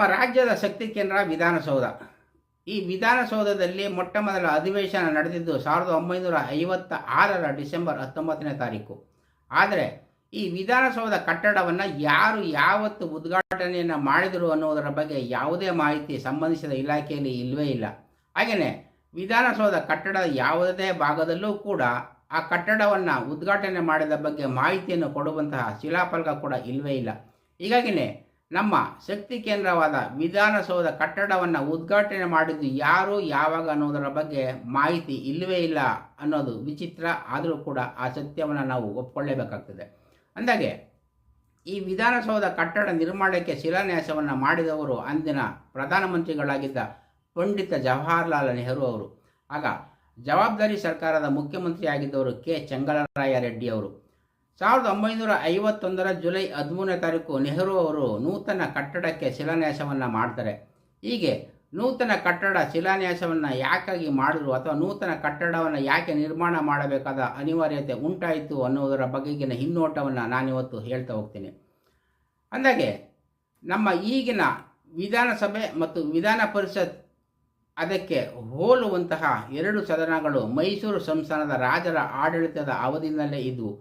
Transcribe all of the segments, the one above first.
ನಮ್ಮ ರಾಜ್ಯದ ಶಕ್ತಿ ಕೇಂದ್ರ ವಿಧಾನಸೌಧ. ಈ ವಿಧಾನಸೌಧದಲ್ಲಿ ಮೊಟ್ಟ ಮೊದಲ ಅಧಿವೇಶನ ನಡೆದಿದ್ದು ಸಾವಿರದ ಒಂಬೈನೂರ ಐವತ್ತ ಆರರ ಡಿಸೆಂಬರ್ ಹತ್ತೊಂಬತ್ತನೇ ತಾರೀಕು. ಆದರೆ ಈ ವಿಧಾನಸೌಧ ಕಟ್ಟಡವನ್ನು ಯಾರು ಯಾವತ್ತು ಉದ್ಘಾಟನೆಯನ್ನು ಮಾಡಿದರು ಅನ್ನೋದರ ಬಗ್ಗೆ ಯಾವುದೇ ಮಾಹಿತಿ ಸಂಬಂಧಿಸಿದ ಇಲಾಖೆಯಲ್ಲಿ ಇಲ್ಲವೇ ಇಲ್ಲ. ಹಾಗೆಯೇ ವಿಧಾನಸೌಧ ಕಟ್ಟಡದ ಯಾವುದೇ ಭಾಗದಲ್ಲೂ ಕೂಡ ಆ ಕಟ್ಟಡವನ್ನು ಉದ್ಘಾಟನೆ ಮಾಡಿದ ಬಗ್ಗೆ ಮಾಹಿತಿಯನ್ನು ಕೊಡುವಂತಹ ಶಿಲಾಫಲಕ ಕೂಡ ಇಲ್ಲವೇ ಇಲ್ಲ. ಹೀಗಾಗಿಯೇ ನಮ್ಮ ಶಕ್ತಿ ಕೇಂದ್ರವಾದ ವಿಧಾನಸೌಧ ಕಟ್ಟಡವನ್ನು ಉದ್ಘಾಟನೆ ಮಾಡಿದ್ದು ಯಾರು ಯಾವಾಗ ಅನ್ನೋದರ ಬಗ್ಗೆ ಮಾಹಿತಿ ಇಲ್ಲವೇ ಇಲ್ಲ ಅನ್ನೋದು ವಿಚಿತ್ರ. ಆದರೂ ಕೂಡ ಆ ಸತ್ಯವನ್ನು ನಾವು ಒಪ್ಕೊಳ್ಳೇಬೇಕಾಗ್ತದೆ. ಅಂದಾಗೆ ಈ ವಿಧಾನಸೌಧ ಕಟ್ಟಡ ನಿರ್ಮಾಣಕ್ಕೆ ಶಿಲಾನ್ಯಾಸವನ್ನು ಮಾಡಿದವರು ಅಂದಿನ ಪ್ರಧಾನಮಂತ್ರಿಗಳಾಗಿದ್ದ ಪಂಡಿತ ಜವಾಹರ್ಲಾಲ್ ನೆಹರು ಅವರು. ಆಗ ಜವಾಬ್ದಾರಿ ಸರ್ಕಾರದ ಮುಖ್ಯಮಂತ್ರಿಯಾಗಿದ್ದವರು ಕೆ. ಚಂಗಲರಾಯ ರೆಡ್ಡಿ ಅವರು. ಸಾವಿರದ ಒಂಬೈನೂರ ಐವತ್ತೊಂದರ ಜುಲೈ ಹದಿಮೂರನೇ ತಾರೀಕು ನೆಹರು ಅವರು ನೂತನ ಕಟ್ಟಡಕ್ಕೆ ಶಿಲಾನ್ಯಾಸವನ್ನು ಮಾಡ್ತಾರೆ. ಹೀಗೆ ನೂತನ ಕಟ್ಟಡ ಶಿಲಾನ್ಯಾಸವನ್ನು ಯಾಕಾಗಿ ಮಾಡಿದ್ರು ಅಥವಾ ನೂತನ ಕಟ್ಟಡವನ್ನು ಯಾಕೆ ನಿರ್ಮಾಣ ಮಾಡಬೇಕಾದ ಅನಿವಾರ್ಯತೆ ಉಂಟಾಯಿತು ಅನ್ನೋದರ ಬಗೆಗಿನ ಹಿನ್ನೋಟವನ್ನು ನಾನಿವತ್ತು ಹೇಳ್ತಾ ಹೋಗ್ತೀನಿ. ಅಂದಾಗೆ ನಮ್ಮ ಈಗಿನ ವಿಧಾನಸಭೆ ಮತ್ತು ವಿಧಾನ ಪರಿಷತ್ ಅದಕ್ಕೆ ಹೋಲುವಂತಹ ಎರಡು ಸದನಗಳು ಮೈಸೂರು ಸಂಸ್ಥಾನದ ರಾಜರ ಆಡಳಿತದ ಅವಧಿನಲ್ಲೇ ಇದ್ದವು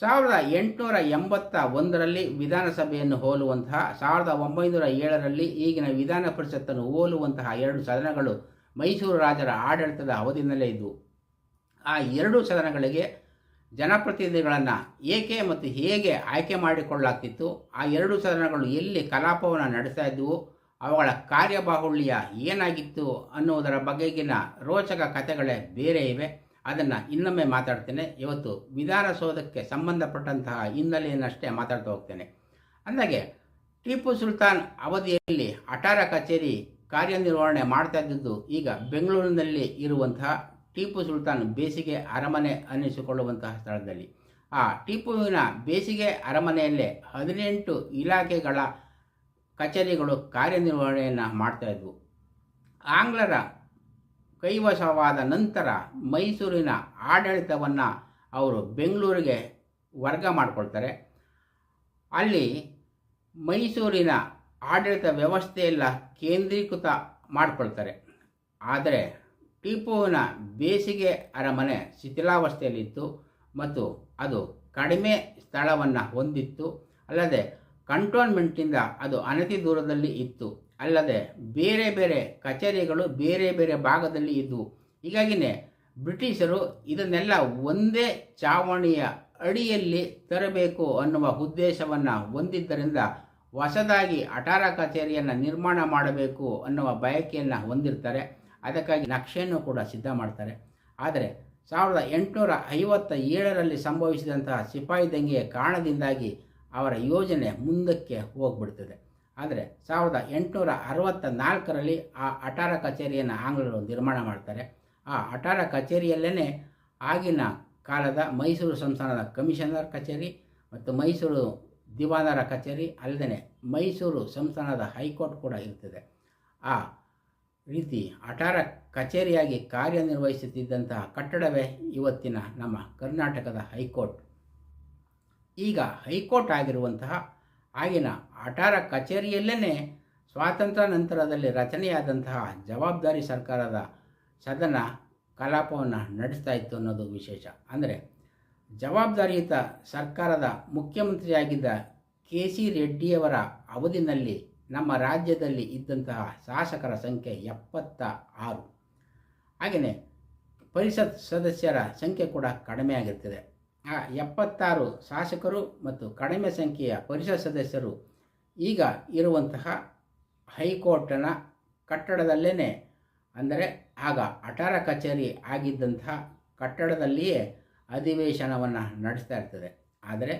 ಸಾವಿರದ ಎಂಟುನೂರ ಎಂಬತ್ತ ಒಂದರಲ್ಲಿ ವಿಧಾನಸಭೆಯನ್ನು ಹೋಲುವಂತಹ, ಸಾವಿರದ ಒಂಬೈನೂರ ಏಳರಲ್ಲಿ ಈಗಿನ ವಿಧಾನ ಪರಿಷತ್ತನ್ನು ಹೋಲುವಂತಹ ಎರಡು ಸದನಗಳು ಮೈಸೂರು ರಾಜರ ಆಡಳಿತದ ಅವಧಿನಲ್ಲೇ ಇದ್ದವು ಆ ಎರಡು ಸದನಗಳಿಗೆ ಜನಪ್ರತಿನಿಧಿಗಳನ್ನು ಏಕೆ ಮತ್ತು ಹೇಗೆ ಆಯ್ಕೆ ಮಾಡಿಕೊಳ್ಳಲಾಗ್ತಿತ್ತು, ಆ ಎರಡು ಸದನಗಳು ಎಲ್ಲಿ ಕಲಾಪವನ್ನು ನಡೆಸ್ತಾ ಇದ್ದವು ಅವುಗಳ ಕಾರ್ಯಬಾಹುಳ್ಯ ಏನಾಗಿತ್ತು ಅನ್ನುವುದರ ಬಗೆಗಿನ ರೋಚಕ ಕಥೆಗಳೇ ಬೇರೆ ಇವೆ. ಅದನ್ನು ಇನ್ನೊಮ್ಮೆ ಮಾತಾಡ್ತೇನೆ. ಇವತ್ತು ವಿಧಾನಸೌಧಕ್ಕೆ ಸಂಬಂಧಪಟ್ಟಂತಹ ಹಿನ್ನೆಲೆಯನ್ನಷ್ಟೇ ಮಾತಾಡ್ತಾ ಹೋಗ್ತೇನೆ. ಅಂದಾಗೆ ಟಿಪ್ಪು ಸುಲ್ತಾನ್ ಅವಧಿಯಲ್ಲಿ ಅಟಾರ ಕಚೇರಿ ಕಾರ್ಯನಿರ್ವಹಣೆ ಮಾಡ್ತಾ ಇದ್ದದ್ದು ಈಗ ಬೆಂಗಳೂರಿನಲ್ಲಿ ಇರುವಂತಹ ಟಿಪ್ಪು ಸುಲ್ತಾನ್ ಬೇಸಿಗೆ ಅರಮನೆ ಅನ್ನಿಸಿಕೊಳ್ಳುವಂತಹ ಸ್ಥಳದಲ್ಲಿ. ಆ ಟಿಪ್ಪುವಿನ ಬೇಸಿಗೆ ಅರಮನೆಯಲ್ಲೇ ಹದಿನೆಂಟು ಇಲಾಖೆಗಳ ಕಚೇರಿಗಳು ಕಾರ್ಯನಿರ್ವಹಣೆಯನ್ನು ಮಾಡ್ತಾ ಇದ್ವು. ಆಂಗ್ಲರ ಕೈವಶವಾದ ನಂತರ ಮೈಸೂರಿನ ಆಡಳಿತವನ್ನು ಅವರು ಬೆಂಗಳೂರಿಗೆ ವರ್ಗ ಮಾಡಿಕೊಳ್ತಾರೆ. ಅಲ್ಲಿ ಮೈಸೂರಿನ ಆಡಳಿತ ವ್ಯವಸ್ಥೆಯೆಲ್ಲ ಕೇಂದ್ರೀಕೃತ ಮಾಡಿಕೊಳ್ತಾರೆ. ಆದರೆ ಟಿಪ್ಪುವಿನ ಬೇಸಿಗೆ ಅರಮನೆ ಶಿಥಿಲಾವಸ್ಥೆಯಲ್ಲಿತ್ತು ಮತ್ತು ಅದು ಕಡಿಮೆ ಸ್ಥಳವನ್ನು ಹೊಂದಿತ್ತು. ಅಲ್ಲದೆ ಕಂಟೋನ್ಮೆಂಟಿಂದ ಅದು ಅನತಿ ದೂರದಲ್ಲಿ ಇತ್ತು. ಅಲ್ಲದೆ ಬೇರೆ ಬೇರೆ ಕಚೇರಿಗಳು ಬೇರೆ ಬೇರೆ ಭಾಗದಲ್ಲಿ ಇದ್ದವು ಹೀಗಾಗಿನೇ ಬ್ರಿಟಿಷರು ಇದನ್ನೆಲ್ಲ ಒಂದೇ ಚಾವಣಿಯ ಅಡಿಯಲ್ಲಿ ತರಬೇಕು ಅನ್ನುವ ಉದ್ದೇಶವನ್ನು ಹೊಂದಿದ್ದರಿಂದ ಹೊಸದಾಗಿ ಅಟಾರ ಕಚೇರಿಯನ್ನು ನಿರ್ಮಾಣ ಮಾಡಬೇಕು ಅನ್ನುವ ಬಯಕೆಯನ್ನು ಹೊಂದಿರ್ತಾರೆ. ಅದಕ್ಕಾಗಿ ನಕ್ಷೆಯನ್ನು ಕೂಡ ಸಿದ್ಧ ಮಾಡ್ತಾರೆ. ಆದರೆ ಸಾವಿರದ ಎಂಟುನೂರ ಐವತ್ತ ಏಳರಲ್ಲಿ ಸಂಭವಿಸಿದಂತಹ ಸಿಪಾಯಿ ದಂಗೆಯ ಕಾರಣದಿಂದಾಗಿ ಅವರ ಯೋಜನೆ ಮುಂದಕ್ಕೆ ಹೋಗ್ಬಿಡ್ತದೆ. ಆದರೆ ಸಾವಿರದ ಎಂಟುನೂರ ಅರವತ್ತ ನಾಲ್ಕರಲ್ಲಿ ಆ ಅಟಾರ ಕಚೇರಿಯನ್ನು ಆಂಗ್ಲರು ನಿರ್ಮಾಣ ಮಾಡ್ತಾರೆ. ಆ ಅಟಾರ ಕಚೇರಿಯಲ್ಲೇ ಆಗಿನ ಕಾಲದ ಮೈಸೂರು ಸಂಸ್ಥಾನದ ಕಮಿಷನರ್ ಕಚೇರಿ ಮತ್ತು ಮೈಸೂರು ದಿವಾನರ ಕಚೇರಿ ಅಲ್ಲದೆ ಮೈಸೂರು ಸಂಸ್ಥಾನದ ಹೈಕೋರ್ಟ್ ಕೂಡ ಇರ್ತದೆ. ಆ ರೀತಿ ಅಟಾರ ಕಚೇರಿಯಾಗಿ ಕಾರ್ಯನಿರ್ವಹಿಸುತ್ತಿದ್ದಂತಹ ಕಟ್ಟಡವೇ ಇವತ್ತಿನ ನಮ್ಮ ಕರ್ನಾಟಕದ ಹೈಕೋರ್ಟ್. ಈಗ ಹೈಕೋರ್ಟ್ ಆಗಿರುವಂತಹ ಆಗಿನ ಅಟಾರ ಕಚೇರಿಯಲ್ಲೇ ಸ್ವಾತಂತ್ರ್ಯ ನಂತರದಲ್ಲಿ ರಚನೆಯಾದಂತಹ ಜವಾಬ್ದಾರಿ ಸರ್ಕಾರದ ಸದನ ಕಲಾಪವನ್ನು ನಡೆಸ್ತಾ ಇತ್ತು ಅನ್ನೋದು ವಿಶೇಷ. ಅಂದರೆ ಜವಾಬ್ದಾರಿಯುತ ಸರ್ಕಾರದ ಮುಖ್ಯಮಂತ್ರಿಯಾಗಿದ್ದ ಕೆ ಸಿ ರೆಡ್ಡಿಯವರ ಅವಧಿನಲ್ಲಿ ನಮ್ಮ ರಾಜ್ಯದಲ್ಲಿ ಇದ್ದಂತಹ ಶಾಸಕರ ಸಂಖ್ಯೆ ಎಪ್ಪತ್ತ ಆರು ಹಾಗೆಯೇ ಪರಿಷತ್ ಸದಸ್ಯರ ಸಂಖ್ಯೆ ಕೂಡ ಕಡಿಮೆ ಆಗಿರ್ತದೆ ಆ ಎಪ್ಪತ್ತಾರು ಶಾಸಕರು ಮತ್ತು ಕಡಿಮೆ ಸಂಖ್ಯೆಯ ಪರಿಷತ್ ಸದಸ್ಯರು ಈಗ ಇರುವಂತಹ ಹೈಕೋರ್ಟ್ನ ಕಟ್ಟಡದಲ್ಲೇ ಅಂದರೆ ಆಗ ಅಟಾರ ಕಚೇರಿ ಆಗಿದ್ದಂತಹ ಕಟ್ಟಡದಲ್ಲಿಯೇ ಅಧಿವೇಶನವನ್ನು ನಡೆಸ್ತಾ ಇರ್ತದೆ. ಆದರೆ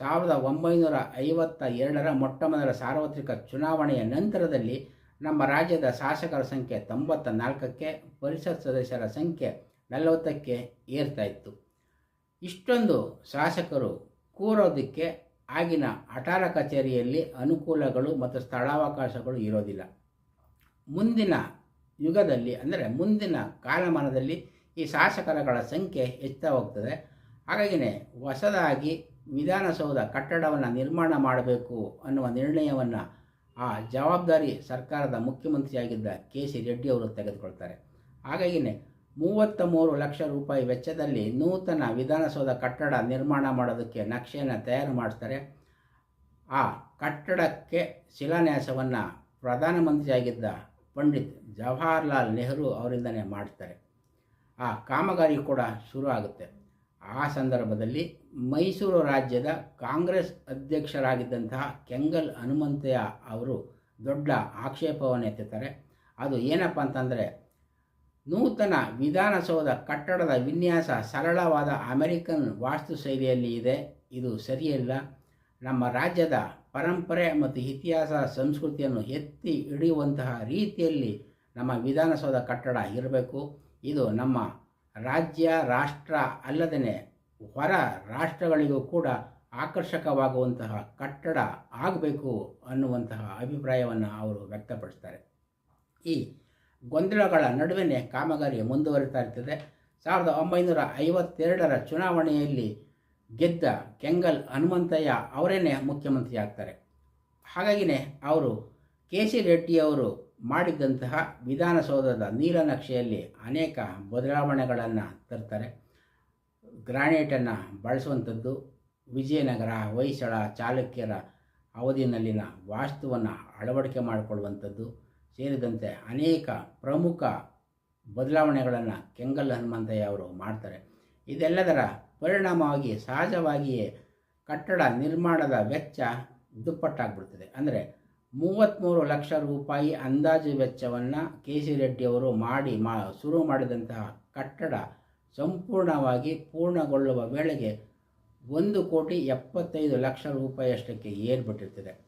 ಸಾವಿರದ ಒಂಬೈನೂರ ಐವತ್ತ ಎರಡರ ಮೊಟ್ಟ ಮೊದಲ ಸಾರ್ವತ್ರಿಕ ಚುನಾವಣೆಯ ನಂತರದಲ್ಲಿ ನಮ್ಮ ರಾಜ್ಯದ ಶಾಸಕರ ಸಂಖ್ಯೆ ತೊಂಬತ್ತ ನಾಲ್ಕಕ್ಕೆ ಪರಿಷತ್ ಸದಸ್ಯರ ಸಂಖ್ಯೆ ನಲವತ್ತಕ್ಕೆ ಏರ್ತಾ ಇತ್ತು. ಇಷ್ಟೊಂದು ಶಾಸಕರು ಕೂರೋದಕ್ಕೆ ಆಗಿನ ಅಟಾರ ಕಚೇರಿಯಲ್ಲಿ ಅನುಕೂಲಗಳು ಮತ್ತು ಸ್ಥಳಾವಕಾಶಗಳು ಇರೋದಿಲ್ಲ. ಮುಂದಿನ ಯುಗದಲ್ಲಿ ಅಂದರೆ ಮುಂದಿನ ಕಾಲಮಾನದಲ್ಲಿ ಈ ಶಾಸಕರಗಳ ಸಂಖ್ಯೆ ಹೆಚ್ಚುತ್ತಾ ಹೋಗ್ತದೆ ಹಾಗಾಗಿನೇ ಹೊಸದಾಗಿ ವಿಧಾನಸೌಧ ಕಟ್ಟಡವನ್ನು ನಿರ್ಮಾಣ ಮಾಡಬೇಕು ಅನ್ನುವ ನಿರ್ಣಯವನ್ನು ಆ ಜವಾಬ್ದಾರಿ ಸರ್ಕಾರದ ಮುಖ್ಯಮಂತ್ರಿಯಾಗಿದ್ದ ಕೆ ಸಿ ರೆಡ್ಡಿ ಅವರು ತೆಗೆದುಕೊಳ್ತಾರೆ. ಹಾಗಾಗಿನೇ ಮೂವತ್ತ ಮೂರು ಲಕ್ಷ ರೂಪಾಯಿ ವೆಚ್ಚದಲ್ಲಿ ನೂತನ ವಿಧಾನಸೌಧ ಕಟ್ಟಡ ನಿರ್ಮಾಣ ಮಾಡೋದಕ್ಕೆ ನಕ್ಷೆಯನ್ನು ತಯಾರು ಮಾಡ್ತಾರೆ. ಆ ಕಟ್ಟಡಕ್ಕೆ ಶಿಲಾನ್ಯಾಸವನ್ನು ಪ್ರಧಾನಮಂತ್ರಿಯಾಗಿದ್ದ ಪಂಡಿತ್ ಜವಾಹರ್ಲಾಲ್ ನೆಹರು ಅವರಿಂದನೇ ಮಾಡ್ತಾರೆ. ಆ ಕಾಮಗಾರಿ ಕೂಡ ಶುರು ಆಗುತ್ತೆ. ಆ ಸಂದರ್ಭದಲ್ಲಿ ಮೈಸೂರು ರಾಜ್ಯದ ಕಾಂಗ್ರೆಸ್ ಅಧ್ಯಕ್ಷರಾಗಿದ್ದಂತಹ ಕೆಂಗಲ್ ಹನುಮಂತಯ್ಯ ಅವರು ದೊಡ್ಡ ಆಕ್ಷೇಪವನ್ನು ಎತ್ತುತ್ತಾರೆ ಅದು ಏನಪ್ಪ ಅಂತಂದರೆ ನೂತನ ವಿಧಾನಸೌಧ ಕಟ್ಟಡದ ವಿನ್ಯಾಸ ಸರಳವಾದ ಅಮೆರಿಕನ್ ವಾಸ್ತುಶೈಲಿಯಲ್ಲಿ ಇದೆ. ಇದು ಸರಿಯಲ್ಲ. ನಮ್ಮ ರಾಜ್ಯದ ಪರಂಪರೆ ಮತ್ತು ಇತಿಹಾಸ ಸಂಸ್ಕೃತಿಯನ್ನು ಎತ್ತಿ ಹಿಡಿಯುವಂತಹ ರೀತಿಯಲ್ಲಿ ನಮ್ಮ ವಿಧಾನಸೌಧ ಕಟ್ಟಡ ಇರಬೇಕು. ಇದು ನಮ್ಮ ರಾಜ್ಯ, ರಾಷ್ಟ್ರ ಅಲ್ಲದೇ ಹೊರ ರಾಷ್ಟ್ರಗಳಿಗೂ ಕೂಡ ಆಕರ್ಷಕವಾಗುವಂತಹ ಕಟ್ಟಡ ಆಗಬೇಕು ಅನ್ನುವಂತಹ ಅಭಿಪ್ರಾಯವನ್ನು ಅವರು ವ್ಯಕ್ತಪಡಿಸ್ತಾರೆ. ಈ ಗೊಂದಲಗಳ ನಡುವೆ ಕಾಮಗಾರಿ ಮುಂದುವರಿತಾ ಇರ್ತದೆ. ಸಾವಿರದ ಒಂಬೈನೂರ ಐವತ್ತೆರಡರ ಚುನಾವಣೆಯಲ್ಲಿ ಗೆದ್ದ ಕೆಂಗಲ್ ಹನುಮಂತಯ್ಯ ಅವರೇನೆ ಮುಖ್ಯಮಂತ್ರಿ ಆಗ್ತಾರೆ ಹಾಗಾಗಿನೇ ಅವರು ಕೆ ಸಿ ರೆಡ್ಡಿಯವರು ಮಾಡಿದ್ದಂತಹ ವಿಧಾನಸೌಧದ ನೀಲನಕ್ಷೆಯಲ್ಲಿ ಅನೇಕ ಬದಲಾವಣೆಗಳನ್ನು ತರ್ತಾರೆ. ಗ್ರಾನೈಟನ್ನು ಬಳಸುವಂಥದ್ದು ವಿಜಯನಗರ, ಹೊಯ್ಸಳ, ಚಾಲುಕ್ಯರ ಅವಧಿನಲ್ಲಿನ ವಾಸ್ತುವನ್ನು ಅಳವಡಿಕೆ ಮಾಡಿಕೊಳ್ಳುವಂಥದ್ದು. ಸೇರಿದಂತೆ ಅನೇಕ ಪ್ರಮುಖ ಬದಲಾವಣೆಗಳನ್ನು ಕೆಂಗಲ್ ಹನುಮಂತಯ್ಯ ಅವರು ಮಾಡ್ತಾರೆ. ಇದೆಲ್ಲದರ ಪರಿಣಾಮವಾಗಿ ಸಹಜವಾಗಿಯೇ ಕಟ್ಟಡ ನಿರ್ಮಾಣದ ವೆಚ್ಚ ದುಪ್ಪಟ್ಟಾಗ್ಬಿಡ್ತದೆ. ಅಂದರೆ ಮೂವತ್ತ್ಮೂರು ಲಕ್ಷ ರೂಪಾಯಿ ಅಂದಾಜು ವೆಚ್ಚವನ್ನು ಕೆ ಸಿ ರೆಡ್ಡಿಯವರು ಮಾಡಿ ಮಾ, ಶುರು ಮಾಡಿದಂತಹ ಕಟ್ಟಡ ಸಂಪೂರ್ಣವಾಗಿ ಪೂರ್ಣಗೊಳ್ಳುವ ವೇಳೆಗೆ ಒಂದು ಕೋಟಿ ಎಪ್ಪತ್ತೈದು ಲಕ್ಷ ರೂಪಾಯಿಯಷ್ಟಕ್ಕೆ ಏರ್ಬಿಟ್ಟಿರ್ತದೆ.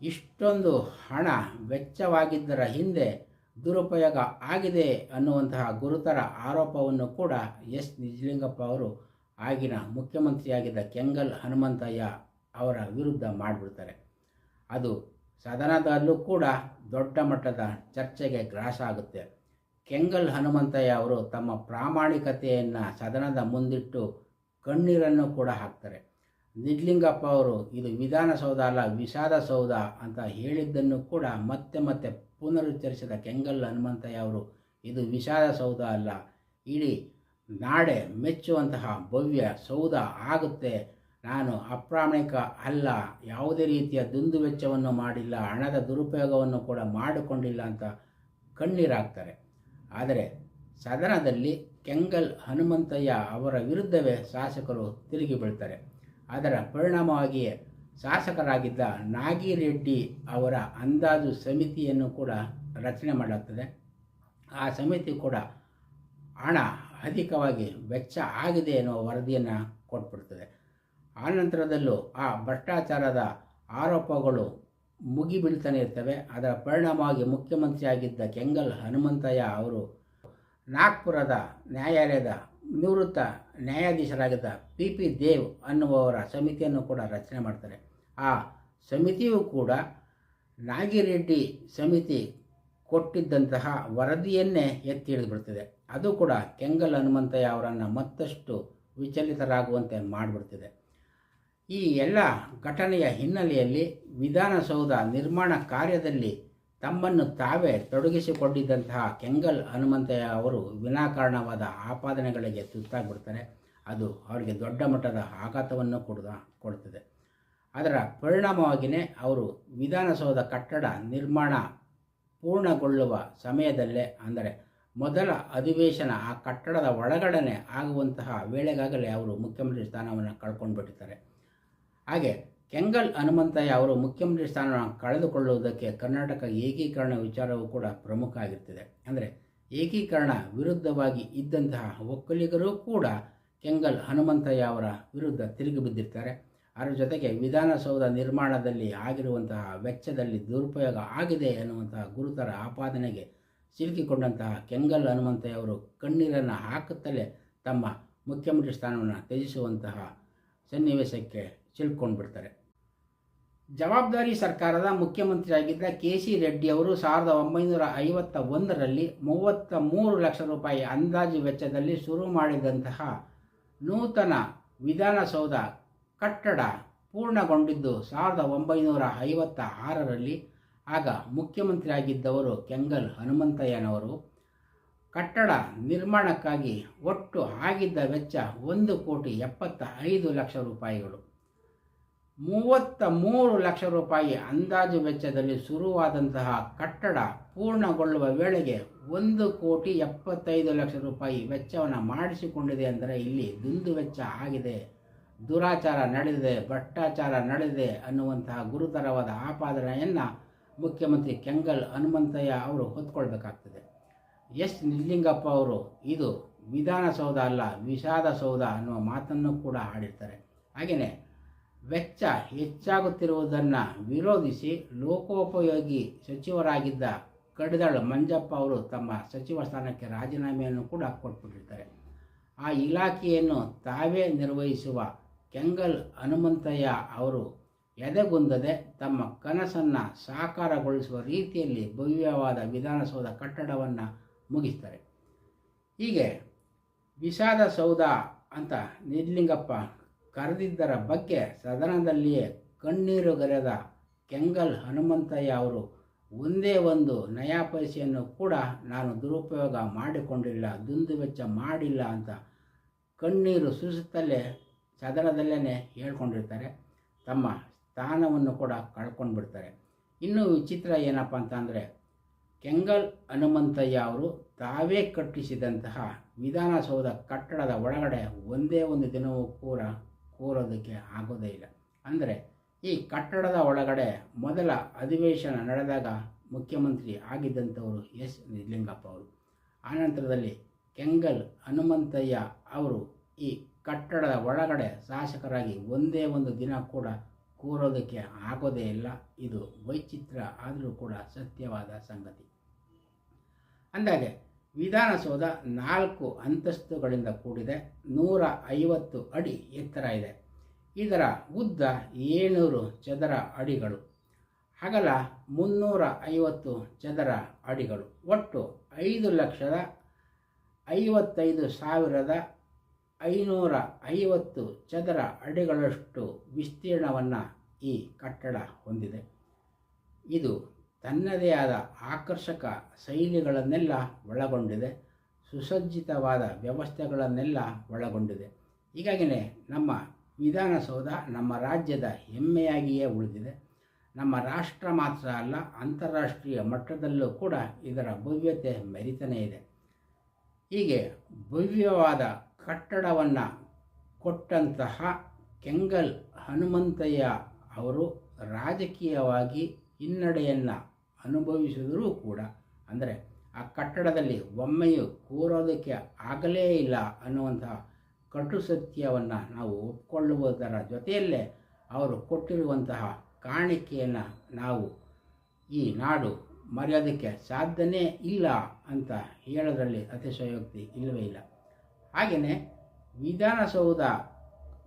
ಇಷ್ಟೊಂದು ಹಣ ವೆಚ್ಚವಾಗಿದ್ದರ ಹಿಂದೆ ದುರುಪಯೋಗ ಆಗಿದೆ ಅನ್ನುವಂತಹ ಗುರುತರ ಆರೋಪವನ್ನು ಕೂಡ ಎಸ್. ನಿಜಲಿಂಗಪ್ಪ ಅವರು ಆಗಿನ ಮುಖ್ಯಮಂತ್ರಿಯಾಗಿದ್ದ ಕೆಂಗಲ್ ಹನುಮಂತಯ್ಯ ಅವರ ವಿರುದ್ಧ ಮಾಡಿಬಿಡ್ತಾರೆ. ಅದು ಸದನದಲ್ಲೂ ಕೂಡ ದೊಡ್ಡ ಮಟ್ಟದ ಚರ್ಚೆಗೆ ಗ್ರಾಸ ಆಗುತ್ತೆ. ಕೆಂಗಲ್ ಹನುಮಂತಯ್ಯ ಅವರು ತಮ್ಮ ಪ್ರಾಮಾಣಿಕತೆಯನ್ನು ಸದನದ ಮುಂದಿಟ್ಟು ಕಣ್ಣೀರನ್ನು ಕೂಡ ಹಾಕ್ತಾರೆ. ನಿಜ್ಲಿಂಗಪ್ಪ ಅವರು, ಇದು ವಿಧಾನಸೌಧ ಅಲ್ಲ ವಿಷಾದ ಸೌಧ ಅಂತ ಹೇಳಿದ್ದನ್ನು ಕೂಡ ಮತ್ತೆ ಮತ್ತೆ ಪುನರುಚ್ಚರಿಸಿದ ಕೆಂಗಲ್ ಹನುಮಂತಯ್ಯ ಅವರು, ಇದು ವಿಷಾದ ಸೌಧ ಅಲ್ಲ, ಇಡೀ ನಾಡೆ ಮೆಚ್ಚುವಂತಹ ಭವ್ಯ ಸೌಧ ಆಗುತ್ತೆ. ನಾನು ಅಪ್ರಾಮಾಣಿಕ ಅಲ್ಲ, ಯಾವುದೇ ರೀತಿಯ ದುಂದು ವೆಚ್ಚವನ್ನು ಮಾಡಿಲ್ಲ, ಹಣದ ದುರುಪಯೋಗವನ್ನು ಕೂಡ ಮಾಡಿಕೊಂಡಿಲ್ಲ ಅಂತ ಕಣ್ಣೀರಾಗ್ತಾರೆ. ಆದರೆ ಸದನದಲ್ಲಿ ಕೆಂಗಲ್ ಹನುಮಂತಯ್ಯ ಅವರ ವಿರುದ್ಧವೇ ಶಾಸಕರು ತಿರುಗಿ ಬೀಳ್ತಾರೆ. ಅದರ ಪರಿಣಾಮವಾಗಿಯೇ ಶಾಸಕರಾಗಿದ್ದ ನಾಗಿರೆಡ್ಡಿ ಅವರ ಅಂದಾಜು ಸಮಿತಿಯನ್ನು ಕೂಡ ರಚನೆ ಮಾಡುತ್ತದೆ ಆ ಸಮಿತಿ ಕೂಡ ಹಣ ಅಧಿಕವಾಗಿ ವೆಚ್ಚ ಆಗಿದೆ ಎನ್ನುವ ವರದಿಯನ್ನು ಕೊಟ್ಬಿಡ್ತದೆ. ಆನಂತರದಲ್ಲೂ ಆ ಭ್ರಷ್ಟಾಚಾರದ ಆರೋಪಗಳು ಮುಗಿಬೀಳ್ತಾನೆ ಇರ್ತವೆ. ಅದರ ಪರಿಣಾಮವಾಗಿ ಮುಖ್ಯಮಂತ್ರಿಯಾಗಿದ್ದ ಕೆಂಗಲ್ ಹನುಮಂತಯ್ಯ ಅವರು ನಾಗ್ಪುರದ ನ್ಯಾಯಾಲಯದ ನಿವೃತ್ತ ನ್ಯಾಯಾಧೀಶರಾಗಿದ್ದ ಪಿ ಪಿ ದೇವ್ ಅನ್ನುವವರ ಸಮಿತಿಯನ್ನು ಕೂಡ ರಚನೆ ಮಾಡ್ತಾರೆ. ಆ ಸಮಿತಿಯು ಕೂಡ ನಾಗಿರೆಡ್ಡಿ ಸಮಿತಿ ಕೊಟ್ಟಿದ್ದಂತಹ ವರದಿಯನ್ನೇ ಎತ್ತಿ ಹಿಡಿದುಬಿಡ್ತದೆ ಅದು ಕೂಡ ಕೆಂಗಲ್ ಹನುಮಂತಯ್ಯ ಅವರನ್ನು ಮತ್ತಷ್ಟು ವಿಚಲಿತರಾಗುವಂತೆ ಮಾಡಿಬಿಡ್ತಿದೆ. ಈ ಎಲ್ಲ ಘಟನೆಯ ಹಿನ್ನೆಲೆಯಲ್ಲಿ ವಿಧಾನಸೌಧ ನಿರ್ಮಾಣ ಕಾರ್ಯದಲ್ಲಿ ತಮ್ಮನ್ನು ತಾವೇ ತೊಡಗಿಸಿಕೊಂಡಿದ್ದಂತಹ ಕೆಂಗಲ್ ಹನುಮಂತಯ್ಯ ಅವರು ವಿನಾಕಾರಣವಾದ ಆಪಾದನೆಗಳಿಗೆ ತುತ್ತಾಗ್ಬಿಡ್ತಾರೆ. ಅದು ಅವರಿಗೆ ದೊಡ್ಡ ಮಟ್ಟದ ಆಘಾತವನ್ನು ಕೊಡ ಕೊಡ್ತದೆ. ಅದರ ಪರಿಣಾಮವಾಗಿಯೇ ಅವರು ವಿಧಾನಸೌಧ ಕಟ್ಟಡ ನಿರ್ಮಾಣ ಪೂರ್ಣಗೊಳ್ಳುವ ಸಮಯದಲ್ಲೇ, ಅಂದರೆ ಮೊದಲ ಅಧಿವೇಶನ ಆ ಕಟ್ಟಡದ ಒಳಗಡೆ ಆಗುವಂತಹ ವೇಳೆಗಾಗಲೇ ಅವರು ಮುಖ್ಯಮಂತ್ರಿ ಸ್ಥಾನವನ್ನು ಕಳ್ಕೊಂಡು ಬಿಟ್ಟಿದ್ದಾರೆ ಹಾಗೆ ಕೆಂಗಲ್ ಹನುಮಂತಯ್ಯ ಅವರು ಮುಖ್ಯಮಂತ್ರಿ ಸ್ಥಾನವನ್ನು ಕಳೆದುಕೊಳ್ಳುವುದಕ್ಕೆ ಕರ್ನಾಟಕ ಏಕೀಕರಣ ವಿಚಾರವೂ ಕೂಡ ಪ್ರಮುಖ ಆಗಿರ್ತದೆ ಅಂದರೆ ಏಕೀಕರಣ ವಿರುದ್ಧವಾಗಿ ಇದ್ದಂತಹ ಒಕ್ಕಲಿಗರು ಕೂಡ ಕೆಂಗಲ್ ಹನುಮಂತಯ್ಯ ಅವರ ವಿರುದ್ಧ ತಿರುಗಿ ಬಿದ್ದಿರ್ತಾರೆ. ಅದರ ಜೊತೆಗೆ ವಿಧಾನಸೌಧ ನಿರ್ಮಾಣದಲ್ಲಿ ಆಗಿರುವಂತಹ ವೆಚ್ಚದಲ್ಲಿ ದುರುಪಯೋಗ ಆಗಿದೆ ಎನ್ನುವಂತಹ ಗುರುತರ ಆಪಾದನೆಗೆ ಸಿಲುಕಿಕೊಂಡಂತಹ ಕೆಂಗಲ್ ಹನುಮಂತಯ್ಯ ಅವರು ಕಣ್ಣೀರನ್ನು ಹಾಕುತ್ತಲೇ ತಮ್ಮ ಮುಖ್ಯಮಂತ್ರಿ ಸ್ಥಾನವನ್ನು ತ್ಯಜಿಸುವಂತಹ ಸನ್ನಿವೇಶಕ್ಕೆ ಸಿಲ್ಕೊಂಡು ಬಿಡ್ತಾರೆ ಜವಾಬ್ದಾರಿ ಸರ್ಕಾರದ ಮುಖ್ಯಮಂತ್ರಿಯಾಗಿದ್ದ ಕೆ ಸಿ ರೆಡ್ಡಿ ಅವರು ಸಾವಿರದ ಒಂಬೈನೂರ ಐವತ್ತ ಒಂದರಲ್ಲಿ ಮೂವತ್ತ ಮೂರು ಲಕ್ಷ ರೂಪಾಯಿ ಅಂದಾಜು ವೆಚ್ಚದಲ್ಲಿ ಶುರು ಮಾಡಿದಂತಹ ನೂತನ ವಿಧಾನಸೌಧ ಕಟ್ಟಡ ಪೂರ್ಣಗೊಂಡಿದ್ದು ಸಾವಿರದ ಒಂಬೈನೂರ ಐವತ್ತ ಆರರಲ್ಲಿ ಆಗ ಮುಖ್ಯಮಂತ್ರಿ ಆಗಿದ್ದವರು ಕೆಂಗಲ್ ಹನುಮಂತಯ್ಯನವರು. ಕಟ್ಟಡ ನಿರ್ಮಾಣಕ್ಕಾಗಿ ಒಟ್ಟು ಆಗಿದ್ದ ವೆಚ್ಚ ಒಂದು ಕೋಟಿ ಎಪ್ಪತ್ತ ಐದು ಲಕ್ಷ ರೂಪಾಯಿಗಳು. ಮೂವತ್ತ ಮೂರು ಲಕ್ಷ ರೂಪಾಯಿ ಅಂದಾಜು ವೆಚ್ಚದಲ್ಲಿ ಶುರುವಾದಂತಹ ಕಟ್ಟಡ ಪೂರ್ಣಗೊಳ್ಳುವ ವೇಳೆಗೆ ಒಂದು ಕೋಟಿ ಎಪ್ಪತ್ತೈದು ಲಕ್ಷ ರೂಪಾಯಿ ವೆಚ್ಚವನ್ನು ಮಾಡಿಸಿಕೊಂಡಿದೆ ಅಂದರೆ ಇಲ್ಲಿ ದುಂದು ವೆಚ್ಚ ಆಗಿದೆ. ದುರಾಚಾರ ನಡೆದಿದೆ, ಭ್ರಷ್ಟಾಚಾರ ನಡೆದಿದೆ ಅನ್ನುವಂತಹ ಗುರುತರವಾದ ಆಪಾದನೆಯನ್ನು ಮುಖ್ಯಮಂತ್ರಿ ಕೆಂಗಲ್ ಹನುಮಂತಯ್ಯ ಅವರು ಹೊತ್ಕೊಳ್ಬೇಕಾಗ್ತದೆ. ಎಸ್ ನಿಜಲಿಂಗಪ್ಪ ಅವರು, ಇದು ವಿಧಾನಸೌಧ ಅಲ್ಲ ವಿಷಾದ ಸೌಧ ಅನ್ನುವ ಮಾತನ್ನು ಕೂಡ ಆಡಿರ್ತಾರೆ. ಹಾಗೆಯೇ ವೆಚ್ಚ ಹೆಚ್ಚಾಗುತ್ತಿರುವುದನ್ನು ವಿರೋಧಿಸಿ ಲೋಕೋಪಯೋಗಿ ಸಚಿವರಾಗಿದ್ದ ಕಡಿದಾಳು ಮಂಜಪ್ಪ ಅವರು ತಮ್ಮ ಸಚಿವ ಸ್ಥಾನಕ್ಕೆ ರಾಜೀನಾಮೆಯನ್ನು ಕೂಡ ಕೊಟ್ಬಿಟ್ಟಿರ್ತಾರೆ. ಆ ಇಲಾಖೆಯನ್ನು ತಾವೇ ನಿರ್ವಹಿಸುವ ಕೆಂಗಲ್ ಹನುಮಂತಯ್ಯ ಅವರು ಎದೆಗುಂದದೆ ತಮ್ಮ ಕನಸನ್ನು ಸಾಕಾರಗೊಳಿಸುವ ರೀತಿಯಲ್ಲಿ ಭವ್ಯವಾದ ವಿಧಾನಸೌಧ ಕಟ್ಟಡವನ್ನು ಮುಗಿಸ್ತಾರೆ. ಹೀಗೆ ವಿಷಾದ ಸೌಧ ಅಂತ ನಿಜಲಿಂಗಪ್ಪ ಕರೆದಿದ್ದರ ಬಗ್ಗೆ ಸದನದಲ್ಲಿಯೇ ಕಣ್ಣೀರು ಗರೆದ ಕೆಂಗಲ್ ಹನುಮಂತಯ್ಯ ಅವರು, ಒಂದೇ ಒಂದು ನಯಾ ಪೈಸೆಯನ್ನು ಕೂಡ ನಾನು ದುರುಪಯೋಗ ಮಾಡಿಕೊಂಡಿಲ್ಲ ದುಂದುವೆಚ್ಚ ಮಾಡಿಲ್ಲ ಅಂತ ಕಣ್ಣೀರು ಸುರಿಸುತ್ತಲೇ ಸದನದಲ್ಲೇ ಹೇಳ್ಕೊಂಡಿರ್ತಾರೆ. ತಮ್ಮ ಸ್ಥಾನವನ್ನು ಕೂಡ ಕಳ್ಕೊಂಡು ಬಿಡ್ತಾರೆ ಇನ್ನೂ ವಿಚಿತ್ರ ಏನಪ್ಪ ಅಂತಂದರೆ, ಕೆಂಗಲ್ ಹನುಮಂತಯ್ಯ ಅವರು ತಾವೇ ಕಟ್ಟಿಸಿದಂತಹ ವಿಧಾನಸೌಧ ಕಟ್ಟಡದ ಒಳಗಡೆ ಒಂದೇ ಒಂದು ದಿನವೂ ಕೂಡ ಕೂರೋದಕ್ಕೆ ಆಗೋದೇ ಇಲ್ಲ. ಅಂದರೆ ಈ ಕಟ್ಟಡದ ಒಳಗಡೆ ಮೊದಲ ಅಧಿವೇಶನ ನಡೆದಾಗ ಮುಖ್ಯಮಂತ್ರಿ ಆಗಿದ್ದಂಥವರು ಎಸ್ ನಿಜಲಿಂಗಪ್ಪ ಅವರು. ಆನಂತರದಲ್ಲಿ ಕೆಂಗಲ್ ಹನುಮಂತಯ್ಯ ಅವರು ಈ ಕಟ್ಟಡದ ಒಳಗಡೆ ಶಾಸಕರಾಗಿ ಒಂದೇ ಒಂದು ದಿನ ಕೂಡ ಕೂರೋದಕ್ಕೆ ಆಗೋದೇ ಇಲ್ಲ. ಇದು ವೈಚಿತ್ರ, ಆದರೂ ಕೂಡ ಸತ್ಯವಾದ ಸಂಗತಿ. ಅಂದಾಗೆ ವಿಧಾನಸೌಧ ನಾಲ್ಕು ಅಂತಸ್ತುಗಳಿಂದ ಕೂಡಿದೆ. ನೂರ ಐವತ್ತು ಅಡಿ ಎತ್ತರ ಇದೆ. ಇದರ ಉದ್ದ ಏಳ್ನೂರು ಚದರ ಅಡಿಗಳು. ಅಗಲ ಮುನ್ನೂರ ಐವತ್ತು ಚದರ ಅಡಿಗಳು. ಒಟ್ಟು ಐದು ಲಕ್ಷದ ಐವತ್ತೈದು ಸಾವಿರದ ಐನೂರ ಐವತ್ತು ಚದರ ಅಡಿಗಳಷ್ಟು ವಿಸ್ತೀರ್ಣವನ್ನು ಈ ಕಟ್ಟಡ ಹೊಂದಿದೆ. ಇದು ತನ್ನದೇ ಆದ ಆಕರ್ಷಕ ಶೈಲಿಗಳನ್ನೆಲ್ಲ ಒಳಗೊಂಡಿದೆ, ಸುಸಜ್ಜಿತವಾದ ವ್ಯವಸ್ಥೆಗಳನ್ನೆಲ್ಲ ಒಳಗೊಂಡಿದೆ. ಹೀಗಾಗಿಯೇ ನಮ್ಮ ವಿಧಾನಸೌಧ ನಮ್ಮ ರಾಜ್ಯದ ಹೆಮ್ಮೆಯಾಗಿಯೇ ಉಳಿದಿದೆ. ನಮ್ಮ ರಾಷ್ಟ್ರ ಮಾತ್ರ ಅಲ್ಲ, ಅಂತಾರಾಷ್ಟ್ರೀಯ ಮಟ್ಟದಲ್ಲೂ ಕೂಡ ಇದರ ಭವ್ಯತೆ ಮೆರಿತನೇ ಇದೆ. ಹೀಗೆ ಭವ್ಯವಾದ ಕಟ್ಟಡವನ್ನು ಕೊಟ್ಟಂತಹ ಕೆಂಗಲ್ ಹನುಮಂತಯ್ಯ ಅವರು ರಾಜಕೀಯವಾಗಿ ಹಿನ್ನಡೆಯನ್ನು ಅನುಭವಿಸಿದರೂ ಕೂಡ, ಅಂದರೆ ಆ ಕಟ್ಟಡದಲ್ಲಿ ಒಮ್ಮೆಯೂ ಕೂರೋದಕ್ಕೆ ಆಗಲೇ ಇಲ್ಲ ಅನ್ನುವಂತಹ ಕಟು ಸತ್ಯವನ್ನು ನಾವು ಒಪ್ಪಿಕೊಳ್ಳುವುದರ ಜೊತೆಯಲ್ಲೇ ಅವರು ಕೊಟ್ಟಿರುವಂತಹ ಕಾಣಿಕೆಯನ್ನು ನಾವು ಈ ನಾಡು ಮರೆಯೋದಕ್ಕೆ ಸಾಧ್ಯನೇ ಇಲ್ಲ ಅಂತ ಹೇಳೋದರಲ್ಲಿ ಅತಿಶಯೋಕ್ತಿ ಇಲ್ಲವೇ ಇಲ್ಲ. ಹಾಗೆಯೇ ವಿಧಾನಸೌಧ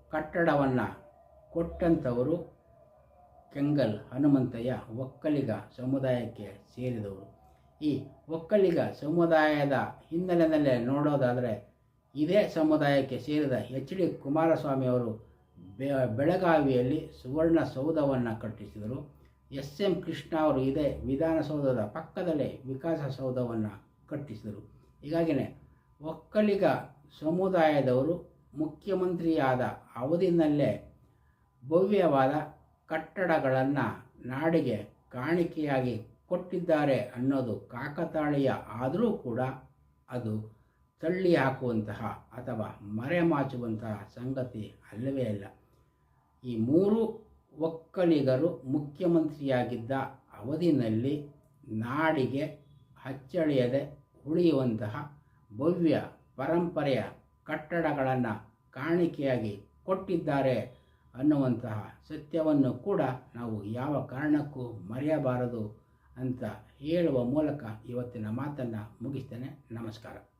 ಕಟ್ಟಡವನ್ನು ಕೊಟ್ಟಂಥವರು ಕೆಂಗಲ್ ಹನುಮಂತಯ್ಯ ಒಕ್ಕಲಿಗ ಸಮುದಾಯಕ್ಕೆ ಸೇರಿದವರು. ಈ ಒಕ್ಕಲಿಗ ಸಮುದಾಯದ ಹಿನ್ನೆಲೆಯಲ್ಲಿ ನೋಡೋದಾದರೆ ಇದೇ ಸಮುದಾಯಕ್ಕೆ ಸೇರಿದ ಎಚ್ ಡಿ ಕುಮಾರಸ್ವಾಮಿ ಅವರು ಬೆಳಗಾವಿಯಲ್ಲಿ ಸುವರ್ಣ ಸೌಧವನ್ನು ಕಟ್ಟಿಸಿದರು. ಎಸ್ ಎಂ ಕೃಷ್ಣ ಅವರು ಇದೇ ವಿಧಾನಸೌಧದ ಪಕ್ಕದಲ್ಲೇ ವಿಕಾಸಸೌಧವನ್ನು ಕಟ್ಟಿಸಿದರು. ಹೀಗಾಗಿಯೇ ಒಕ್ಕಲಿಗ ಸಮುದಾಯದವರು ಮುಖ್ಯಮಂತ್ರಿಯಾದ ಅವಧಿನಲ್ಲೇ ಭವ್ಯವಾದ ಕಟ್ಟಡಗಳನ್ನು ನಾಡಿಗೆ ಕಾಣಿಕೆಯಾಗಿ ಕೊಟ್ಟಿದ್ದಾರೆ ಅನ್ನೋದು ಕಾಕತಾಳೀಯ. ಆದರೂ ಕೂಡ ಅದು ತಳ್ಳಿ ಹಾಕುವಂತಹ ಅಥವಾ ಮರೆಮಾಚುವಂತಹ ಸಂಗತಿ ಅಲ್ಲವೇ ಅಲ್ಲ. ಈ ಮೂರು ಒಕ್ಕಲಿಗರು ಮುಖ್ಯಮಂತ್ರಿಯಾಗಿದ್ದ ಅವಧಿನಲ್ಲಿ ನಾಡಿಗೆ ಅಚ್ಚಳಿಯದೆ ಉಳಿಯುವಂತಹ ಭವ್ಯ ಪರಂಪರೆಯ ಕಟ್ಟಡಗಳನ್ನು ಕಾಣಿಕೆಯಾಗಿ ಕೊಟ್ಟಿದ್ದಾರೆ ಅನ್ನುವಂತಹ ಸತ್ಯವನ್ನು ಕೂಡ ನಾವು ಯಾವ ಕಾರಣಕ್ಕೂ ಮರೆಯಬಾರದು ಅಂತ ಹೇಳುವ ಮೂಲಕ ಇವತ್ತಿನ ಮಾತನ್ನು ಮುಗಿಸ್ತೇನೆ. ನಮಸ್ಕಾರ.